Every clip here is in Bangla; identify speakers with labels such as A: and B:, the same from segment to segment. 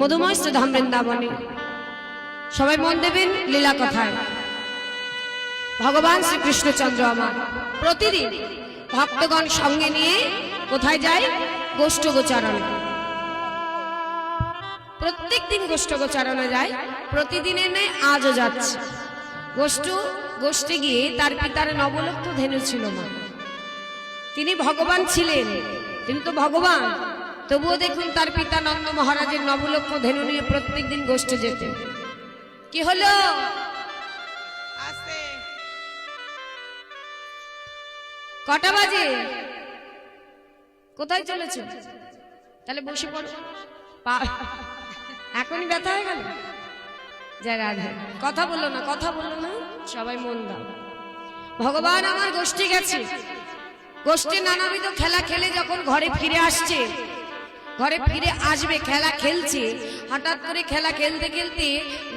A: মধুময় ধাম বৃন্দাবনে। সবাই মন দেবেন লীলা কথায়। ভগবান শ্রীকৃষ্ণচন্দ্র আমার। প্রতিদিন ভক্তগণ সঙ্গে নিয়ে কোথায় যায়? গোষ্ঠ গোচারণে। প্রত্যেক দিন গোষ্ঠ গোচারণে যায়। প্রতিদিনের নেই আজও যাচ্ছে। গোষ্ঠ, গোষ্ঠে গিয়ে তার পিতার নবলক্ষ ধেনু ছিল মা। তিনি ভগবান ছিলেন। তিনি তো ভগবান। তবুও দেখুন তার পিতা নন্দ মহারাজের নবলক্ষ ধেনু নিয়ে প্রত্যেক দিন গোষ্ঠে যেতেন কি হলো? কটা বাজে? কোথায় চলেছ? তাহলে বসে পড়ো। পা- এখনই ব্যথা হয়ে গেল? জয় রাধা। কথা বলল না কথা বলল না সবাই মন দাও। ভগবান আমার গোষ্ঠী গেছে। গোষ্ঠী নানাবিধ খেলা খেলে যখন ঘরে ফিরে আসছে ঘরে ফিরে আসবে, খেলা খেলছে। হঠাৎ করে খেলা খেলতে খেলতে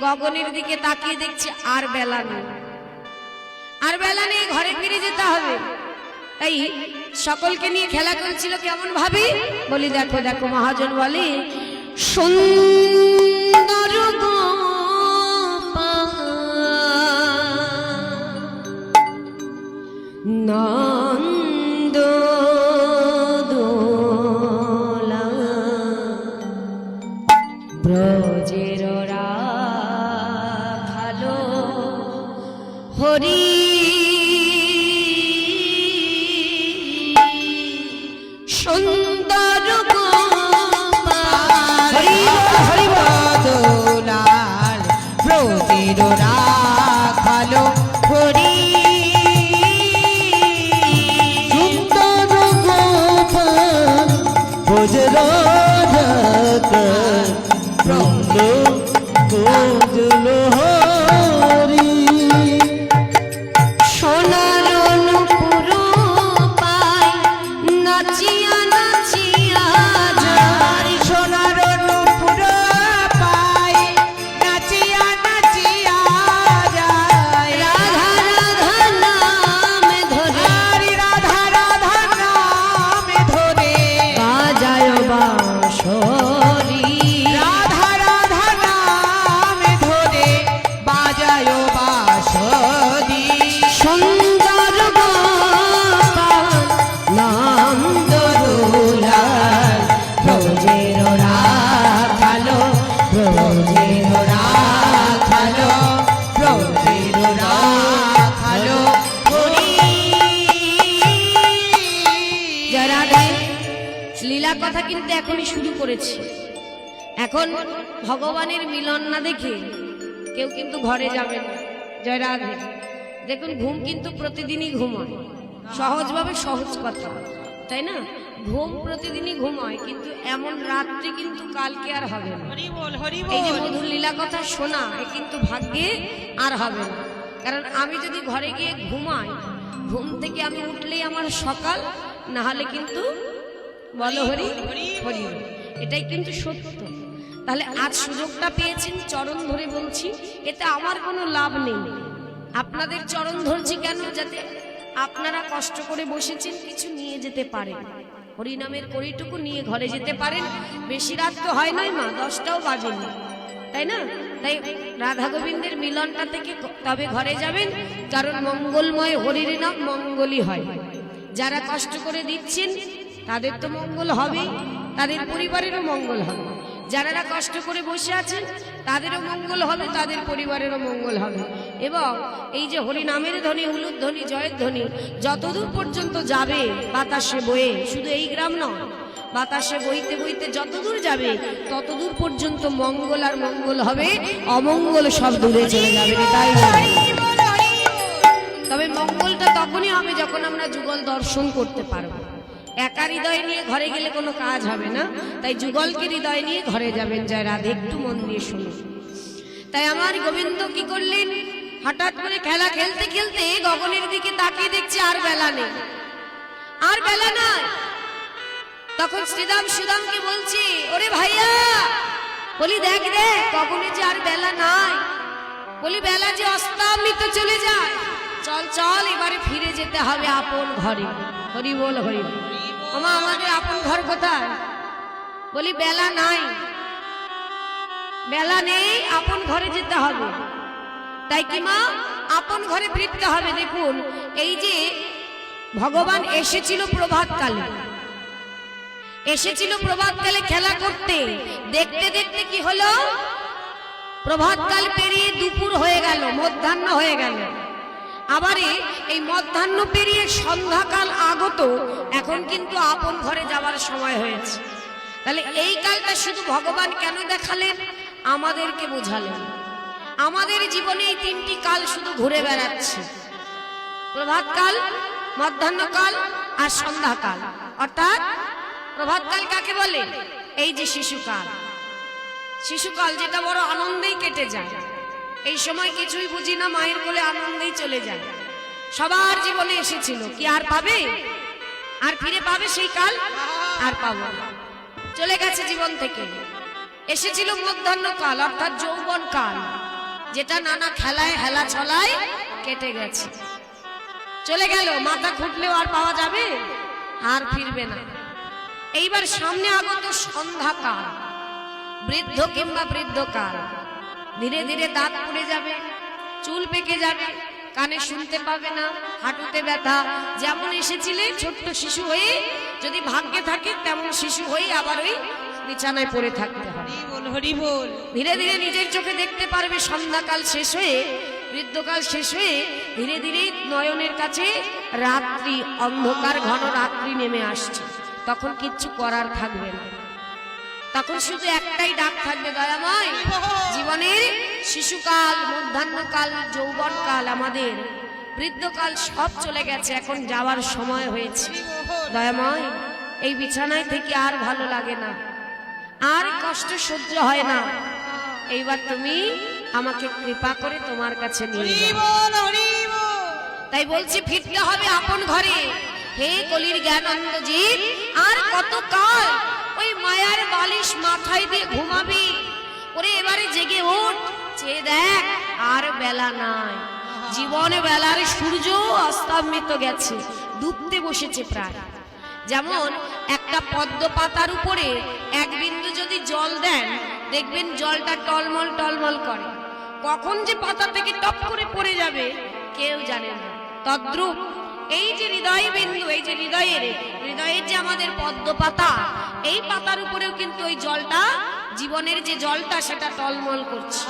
A: গগনের দিকে তাকিয়ে দেখছে আর বেলা নেই। আর বেলা নেই, ঘরে ফিরে যেতে হবে। তাই সকলকে নিয়ে খেলা করছিল কেমন ভাবে? বলি, দেখো দেখো, মহাজন বলে, সুন্দর নন্দ
B: প্রতির
A: এখনই শুরু করেছি। এখন ভগবানের মিলন না দেখে কেউ কিন্তু ঘরে যাবে না। জয় রাধে। দেখুন ঘুম কিন্তু প্রতিদিনই ঘুমায়। সহজভাবে সহজ কথা তাই না? ঘুম প্রতিদিনই ঘুমায় কিন্তু এমন রাত্রি কিন্তু কালকে আর হবে না। এই যে মধুর লীলা কথা শোনা এ কিন্তু ভাগ্যে আর হবে না। কারণ আমি যদি ঘরে গিয়ে ঘুমাই ঘুম থেকে আমি উঠলেই আমার সকাল না হলে কিন্তু এটাই কিন্তু সত্য। তাহলে আজ সুযোগটা পেয়েছেন চরণ ধরে বলছি, এতে আমার কোনো লাভ নেই। আপনাদের চরণ ধরছি কেন? যাতে আপনারা কষ্ট করে বসেছেন, কিছু নিয়ে যেতে পারেন। হরিনামের কড়িটুকু নিয়ে ঘরে যেতে পারেন। বেশি রাত তো হয় নয় মা, দশটাও বাজেনি। তাই না? তাই রাধা গোবিন্দের মিলনটা থেকে তবে ঘরে যাবেন? কারণ মঙ্গলময় হরির নাম মঙ্গলই হয়। যারা কষ্ট করে দিচ্ছেন তাদের তো মঙ্গল হবেই, তাদের পরিবারেরও মঙ্গল হবে। যারা কষ্ট করে বসে আছেন তাদেরও মঙ্গল হবে, তাদের পরিবারেরও মঙ্গল হবে। এবং এই যে হরিনামের ধ্বনি হলুদ ধ্বনি, জয়ের ধ্বনি, যতদূর পর্যন্ত যাবে বাতাসে বয়ে, শুধু এই গ্রাম নয়, বাতাসে বইতে বইতে যতদূর যাবে, ততদূর পর্যন্ত মঙ্গল আর মঙ্গল হবে, অমঙ্গল সব দূরে চলে যাবে তাই তবে মঙ্গলটা তখনই হবে যখন আমরা যুগল দর্শন করতে পারব। একা হৃদয় নিয়ে ঘরে গেলে কোনো কাজ হবে না। তাই যুগলকে হৃদয় নিয়ে ঘরে যাবেন। জয় রাধে, একটু মন দিয়ে শুনুন। তাই আমার গোবিন্দ কি করলেন? হঠাৎ করে খেলা খেলতে খেলতে গগনের দিকে তাকিয়ে দেখছে আর বেলা নেই। আর বেলা নাই। তখন শ্রীদাম সুদামকে বলছি, ওরে ভাইয়া, বলি দেখ রে গগনে যে আর বেলা নাই। বলি বেলা যে অস্তামিত চলে যায়। চল চল, এবারে ফিরে যেতে হবে আপন ঘরে। হরি বল হরি বল। আমা আমাদের আপন ঘর কোথায়? বলি, বেলা নাই। বেলা নেই, আপন ঘরে যেতে হবে। তাই কি মা? আপন ঘরে ফিরতে হবে, দেখুন। এই যে ভগবান এসেছিল প্রভাতকালে। এসেছিল প্রভাতকালে খেলা করতে। দেখতে দেখতে কি হলো? প্রভাতকাল পেরিয়ে দুপুর হয়ে গেল, মধ্যাহ্ন হয়ে গেল। আবারে এই মধ্যাহ্ন পেরিয়ে সন্ধ্যাকাল আগত, এখন কিন্তু আপন ঘরে যাওয়ার সময় হয়েছে। তাহলে এই কালটা শুধু ভগবান কেন দেখালেন? আমাদেরকে বোঝালেন। আমাদের জীবনে এই তিনটি কাল শুধু ঘুরে বেড়াচ্ছে। প্রভাতকাল, মধ্যাহ্নকাল আর সন্ধ্যাকাল। অর্থাৎ প্রভাতকাল কাকে বলে? এই যে শিশুকাল। শিশুকাল যেটা বড় আনন্দেই কেটে যায়। এই সময় কিছুই বুঝি না, মায়ের কোলে আনন্দেই চলে যায়। সবার জীবনে এসেছিল, কি আর পাবে? আর ফিরে পাবে সেই কাল? আর পাবো। চলে গেছে জীবন থেকে। এসেছিল মধ্যাহ্ন কাল, অর্থাৎ যৌবন কাল, যেটা নানা খেলায়, হেলা ছলায় কেটে গেছে। চলে গেল, মাথা খুঁটলেও আর পাওয়া যাবে? আর ফিরবে না। এইবার সামনে আগত সন্ধ্যাকাল বৃদ্ধ কিংবা বৃদ্ধ বৃদ্ধকাল। ধীরে ধীরে দাঁত পড়ে যাবে চুল পেকে যাবে কানে শুনতে পাবে না হাঁটুতে ব্যথা। যেমন এসেছিলে ছোট্ট শিশু হয়ে যদি ভাগ্যে থাকে তেমন শিশু হয়ে আবার ওই বিছানায় পড়ে থাকতে হবে। ধীরে ধীরে নিজের চোখে দেখতে পারবে সন্ধ্যাকাল শেষ হয়ে বৃদ্ধকাল শেষ হয়ে ধীরে ধীরে নয়নের কাছে রাত্রি অন্ধকার ঘন রাত্রি নেমে আসছে। তখন কিচ্ছু করার থাকবে না। তখন শুধু একটাই ডাক থাকবে দয়াময়। জীবনের শিশুকাল মধ্যাহ্নকাল যৌবনকাল আমাদের। বৃদ্ধকাল সব চলে গেছে এখন যাওয়ার সময় হয়েছে। দয়াময় এই বিছানায় থেকে আর ভালো লাগে না। আর কষ্ট সহ্য হয় না। এইবার তুমি আমাকে কৃপা করে তোমার কাছে নিয়ে তাই বলছি ফিরতে হবে আপন ঘরে। হে কলির জ্ঞানন্দজিৎ আর কত কাল ওই মায়ার বালিশ মাথায় দিয়ে ঘুমাবি। ওরে এবারে জেগে ওঠ, চেয়ে দেখ আর বেলা নাই। জীবনে বেলার সূর্য অস্তমিত গেছে, ডুবতে বসেছে প্রায়। যেমন একটা পদ্ম পাতার উপরে এক বিন্দু যদি জল দেন, দেখবেন জলটা টলমল টলমল করে। কখন যে পাতা থেকে টপ করে পড়ে যাবে, কেউ জানে না। তদ্রুপ এই যে হৃদয় বিন্দু, এই যে হৃদয়ের হৃদয়ের যে আমাদের পদ্ম পাতা, এই পাতার উপরেও কিন্তু ওই জলটা, জীবনের যে জলটা, সেটা টলমল করছে।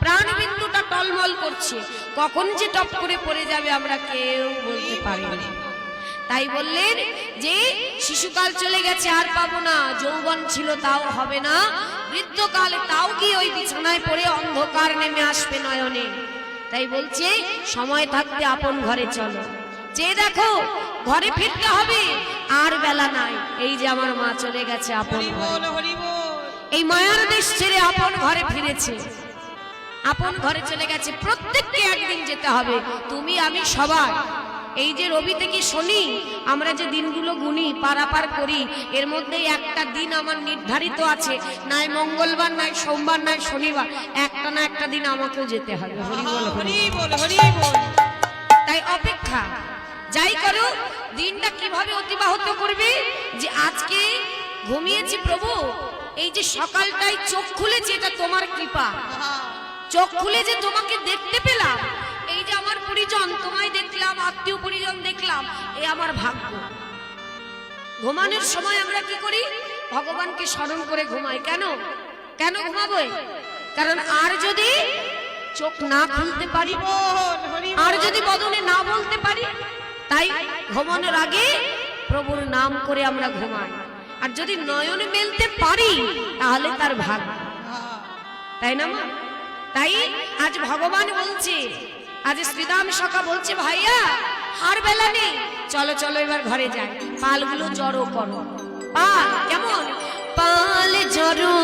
A: প্রাণ বিন্দুটা টলমল করছে। কখন যে টপ করে পড়ে যাবে আমরা কেউ বলতে পারি না। তাই বললেন যে, শিশুকাল চলে গেছে, আর পাবো না, যৌবন ছিল তাও হবে না, বৃদ্ধকালে তাও কি ওই বিছানায় পড়ে অন্ধকার নেমে আসবে নয়নে? তাই বলছে, সময় থাকতে আপন ঘরে চলো। যে দেখো ঘরে ফিরতে হবে আর বেলা নাই। এই যে আমার মা চলে গেছে আপন এই মায়ার দেশ ছেড়ে আপন ঘরে ফিরেছে। আপন ঘরে চলে গেছে প্রত্যেককে একদিন যেতে হবে। তুমি আমি সবাই। এই যে রবি থেকে শনি আমরা যে দিনগুলো গুনি পারাপার করি এর মধ্যে একটা দিন আমার নির্ধারিত আছে। নাই মঙ্গলবার নাই সোমবার নাই শনিবার একটা না একটা দিন আমাকেও যেতে হবে। হরি বল হরি
B: হরি বল হরি বল।
A: তাই অপেক্ষা। যাই করো দিনটা কীভাবে অতিবাহিত করবে? যে আজকে ঘুমিয়েছি প্রভু এই যে সকালটাই চোখ খুলেছে এটা তোমার কৃপা। চোখ খুলে যে তোমাকে দেখতে পেলাম এই যে আমার পরিজন তোমায় দেখলাম আত্মীয় পরিজন দেখলাম এ আমার ভাগ্য। ঘুমানোর সময় আমরা কি করি? ভগবানকে স্মরণ করে ঘুমাই। কেন? কেন ঘুমাবো কারণ আর যদি চোখ না খুলতে পারি আর যদি বদনে না বলতে পারি তাই ঘুমানোর আগে প্রভুর নাম করে আমরা ঘুমাই। আর যদি নয়ন মেলতে পারি, তাহলে তার ভাগ্য তাই না, মা? তাই আজ ভগবান বলছে, আজ শ্রীরাম সখা বলছে, ভাইয়া আর বেলা নেই। চলো চলো, এবার ঘরে যাই। পালগুলো জড়ো করো। পাল, কেমন? পাল জড়ো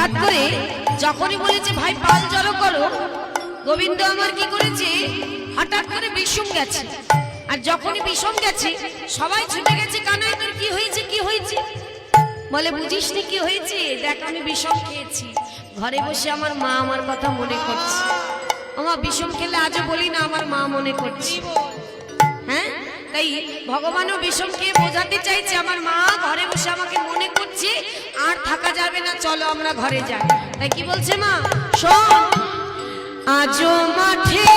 A: হঠাৎ করে যখনই বলেছে, ভাই, পাল জড়ো করো। গোবিন্দ আমার কি করেছে? হঠাৎ করে বিষম গেছে। আর যখনই বিষম গেছে, সবাই ছুটে গেছে কানায় তোর কি হয়েছে? কি হয়েছে? বলে, বুঝিস নি কি হয়েছে? দেখ, আমি বিষম খেয়েছি। ঘরে বসে আমার মা আমার কথা মনে করছে। আমার বিষম খেলে আজও বলি না, আমার মা মনে করছে। হ্যাঁ? তাই ভগবানও বিষমকে বোঝাতে চাইছে, আমার মা ঘরে বসে আমাকে মনে করছে, আর থাকা যাবে না, চলো আমরা ঘরে যাই। তাই কি বলছে মা? শোন, আজও মাঠে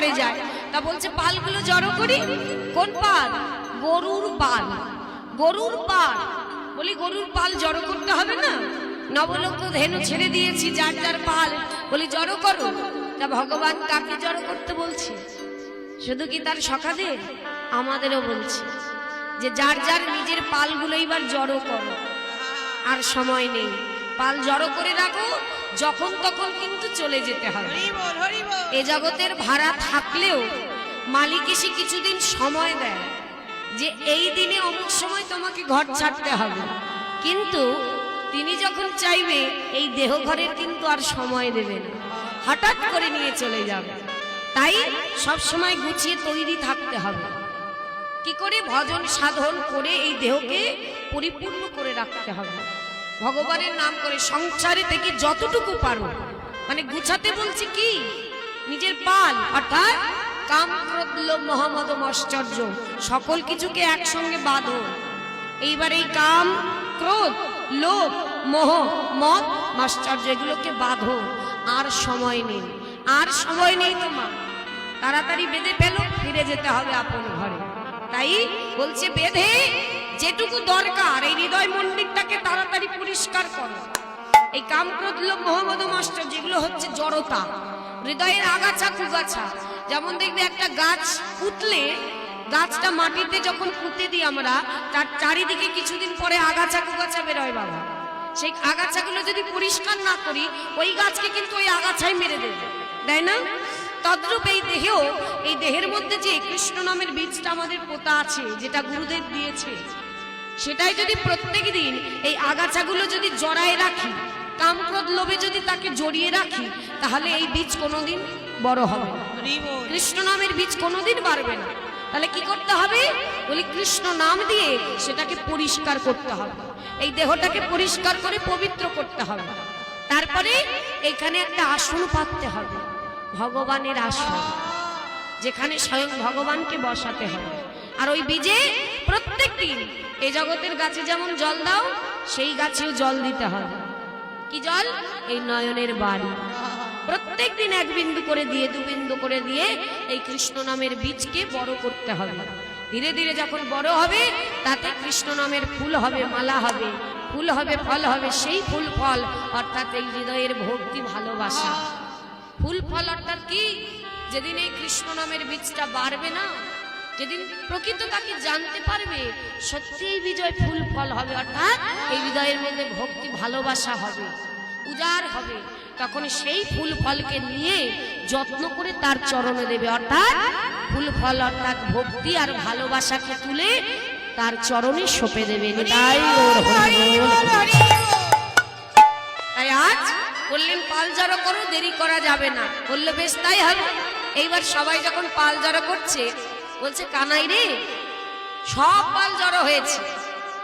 A: ঘরে যায়। তা বলছে, পালগুলো জড়ো করি? কোন পাল? গরুর পাল। গরুর পাল? বলি, গরুর পাল জড়ো করতে হবে না? নবলক্ষ ধেনু ছেড়ে দিয়েছি, যার যার পাল। বলি, জড়ো করো। তা ভগবান কাকে জড়ো করতে বলছে? শুধু কি তার সখাদের আমাদেরও বলছে যে, যার যার নিজের পালগুলো এবার জড়ো করো, আর সময় নেই। পাল জড়ো করে রাখো যখন তখন কিন্তু চলে যেতে হবে। এ জগতের ভাড়া থাকলেও মালিক এসে কিছুদিন সময় দেয় যে এই দিনে অমুক সময় তোমাকে ঘর ছাড়তে হবে। কিন্তু তিনি যখন চাইবে এই দেহ ঘরের কিন্তু আর সময় দেবে না। হঠাৎ করে নিয়ে চলে যাবে। তাই সব সময় গুছিয়ে তৈরি থাকতে হবে। কি করে? ভজন সাধন করে এই দেহকে পরিপূর্ণ করে রাখতে হবে। ভগবানের নাম করে সংসারে থেকে যতটুকু পারো। মানে গুছাতে বলছি কি? নিজের পাল, অর্থাৎ কাম ক্রোধ মহম্মদ আশ্চর্য। সকল কিছুকে একসঙ্গে বাঁধো। এইবার এই কাম, ক্রোধ, লোভ, মোহ, মদ মাশ্চর্য এগুলোকে বাঁধো। আর সময় নেই। আর সময় নেই তোমার তাড়াতাড়ি বেঁধে ফেলো, ফিরে যেতে হবে আপন ঘরে। তাই বলছে, বেঁধে যেটুকু দরকার, এই হৃদয় মন্দিরটাকে তাড়াতাড়ি পরিষ্কার করো। এই কামক্রোধ লোভ মোহাম্মদ মাস্টার, যেগুলো হচ্ছে জড়তা, হৃদয়ের আগাছা কুগাছা। যেমন দেখবে একটা গাছ পুতলে, গাছটা মাটিতে যখন পুঁতে দিই আমরা, তার চারিদিকে কিছুদিন পরে আগাছা কুগাছা বেরোয় বাবা। সেই আগাছাগুলো যদি পরিষ্কার না করি, ওই গাছকে কিন্তু ওই আগাছাই মেরে দেবে, তাই না? তদ্রূপ এই দেহেও, এই দেহের মধ্যে যে কৃষ্ণ নামের বীজটা আমাদের পোতা আছে, যেটা গুরুদেব দিয়েছে সেটাই যদি প্রত্যেক দিন এই আগাছাগুলো যদি জড়ায় রাখি কামক্রোধ লোভে যদি তাকে জড়িয়ে রাখি তাহলে এই বীজ কোনোদিন বড় হবে কৃষ্ণ নামের বীজ কোনোদিন বাড়বে না। তাহলে কি করতে হবে? বলি কৃষ্ণ নাম দিয়ে সেটাকে পরিষ্কার করতে হবে। এই দেহটাকে পরিষ্কার করে পবিত্র করতে হবে। তারপরে এখানে একটা আসন পাততে হবে ভগবানের আসন যেখানে স্বয়ং ভগবানকে বসাতে হবে। আর ওই বীজে প্রত্যেক দিন এই জগতের গাছে যেমন জল দাও, সেই গাছেও জল দিতে হবে কি জল? এই নয়নের বাড়ি। প্রত্যেক দিন এক বিন্দু করে দিয়ে, দু বিন্দু করে দিয়ে এই কৃষ্ণ নামের বীজকে বড় করতে হবে। ধীরে ধীরে যখন বড় হবে, তাতে কৃষ্ণ নামের ফুল হবে, মালা হবে, ফুল হবে, ফল হবে, সেই ফুল ফল, অর্থাৎ এই হৃদয়ের ভক্তি, ভালোবাসা। ফুল ফল অর্থাৎ কি? যেদিন এই কৃষ্ণ নামের বীজটা বাড়বে না যেদিন প্রকৃত তাকে জানতে পারবে সত্যিই বিজয় ফুল ফল হবে অর্থাৎ এই হৃদয়ের মধ্যে ভক্তি ভালোবাসা হবে উজাড় হবে। তখন সেই ফুল ফলকে নিয়ে যত্ন করে তার চরণে দেবে অর্থাৎ ফুল ফল অর্থাৎ ভক্তি আর ভালোবাসাকে তুলে তার চরণে সঁপে দেবে। তাই আজ বললেন পাল জড়ো করো দেরি করা যাবে না। বলল বেশ তাই হবে। এইবার সবাই যখন পাল জড়ো করছে বলছে, কানাই রে, সব পাল জড়ো হয়েছে,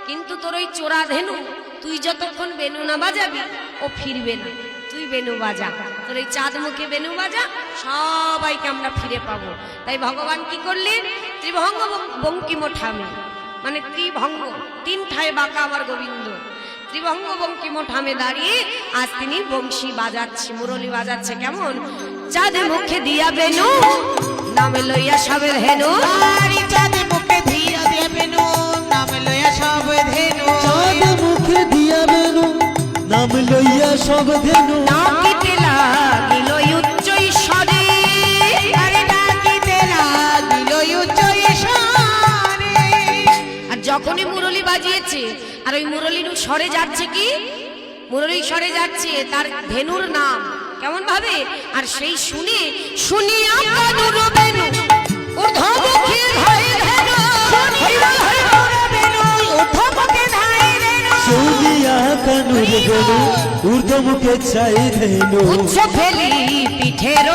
A: কিন্তু তোর ওই চোরা ধেনু, তুই যতক্ষণ বেনু না বাজাবি, ও ফিরবে না। তুই বেনু বাজা, তোর এই চাঁদ মুখে বেনু বাজা, সবাইকে আমরা ফিরে পাবো। তাই ভগবান কি করলেন? ত্রিভঙ্গ বঙ্কিম ঠামে মানে ত্রিভঙ্গ, তিন ঠায় বাঁকা আমার গোবিন্দ। ত্রিভঙ্গ বঙ্কিম ঠামে দাঁড়িয়ে আজ তিনি বংশী বাজাচ্ছে, মুরলি বাজাচ্ছে, কেমন? চাঁদ মুখে দিয়া বেনু নামে লইয়া সবের হেনু
B: আরি চাঁদ মুখে ধিয়া দেবেনু নাম লয়া সব ধেনু।
C: চাঁদ মুখে দিয়া বেনু নাম লইয়া সব ধেনু।
A: নাকিতে লাগিল উচ্চ ঈশ্বরে
B: আরে ডাকিতে লাগিল উচ্চ ঈশ্বরে
A: আর যখনই মুরলি বাজিয়েছে আর ওই মুরলির স্বরে যাচ্ছে কি? মুরলি স্বরে যাচ্ছে তার ধেনুর নাম। কেমন ভাবে? আর সেই শুনে শুনিয়া ঊর্ধ্বমুখী
C: বেনু ঊর্ধ্বমুখে চাই ধেনু।
A: ফেলি পিঠের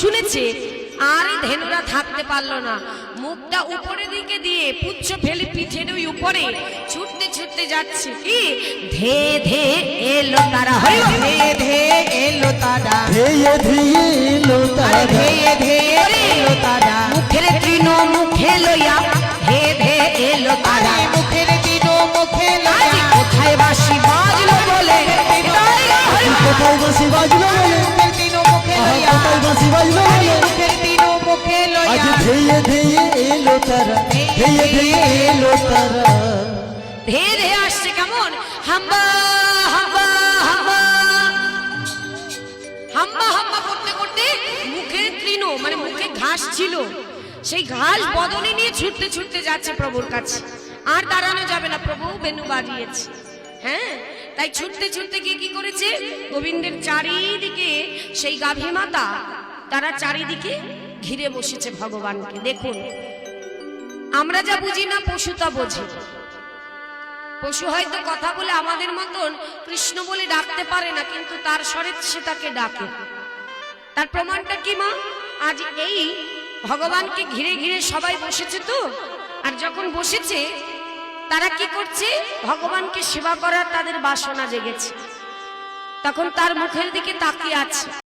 A: শুনেছে আর এই ধেনুরা থাকতে পারল না। মুখটা উপরের দিকে দিয়ে পুচ্ছ ফেলে পিঠের ওই উপরে ছুটতে ছুটতে যাচ্ছে। কি? ধে ধে এলো তারা। হইল
B: ধে ধে এলো তারা।
C: ধে ধে এলো তারা।
A: ধে ধে এলো তারা।
B: মুখের
A: আসছে কেমন? হাম্বা হাম্বা করতে করতে মুখে তৃণ মানে মুখে ঘাস ছিল। সেই ঘাস বদনে নিয়ে ছুটতে ছুটতে যাচ্ছে প্রভুর কাছে। আর দাঁড়ানো যাবে না, প্রভু বেনু বাজিয়েছে। হ্যাঁ? তাই ছুটতে ছুটতে গিয়ে কি করেছে? গোবিন্দের চারিদিকে সেই গাভী মাতা, তারা চারিদিকে ঘিরে বসেছে ভগবানকে। দেখুন আমরা যা বুঝি না, পশু তা বোঝে। পশু হয়তো কথা বলে আমাদের মতন কৃষ্ণ বলে ডাকতে পারে না, কিন্তু তার স্বরে সে তাকে ডাকে। তার প্রমাণটা কি, মা? আজ এই ভগবানকে ঘিরে ঘিরে সবাই বসেছে তো? আর যখন বসেছে, তারা কি করছে? ভগবানকে সেবা করার তাদের বাসনা জেগেছে। তখন তার মুখের দিকে তাকিয়ে আছে।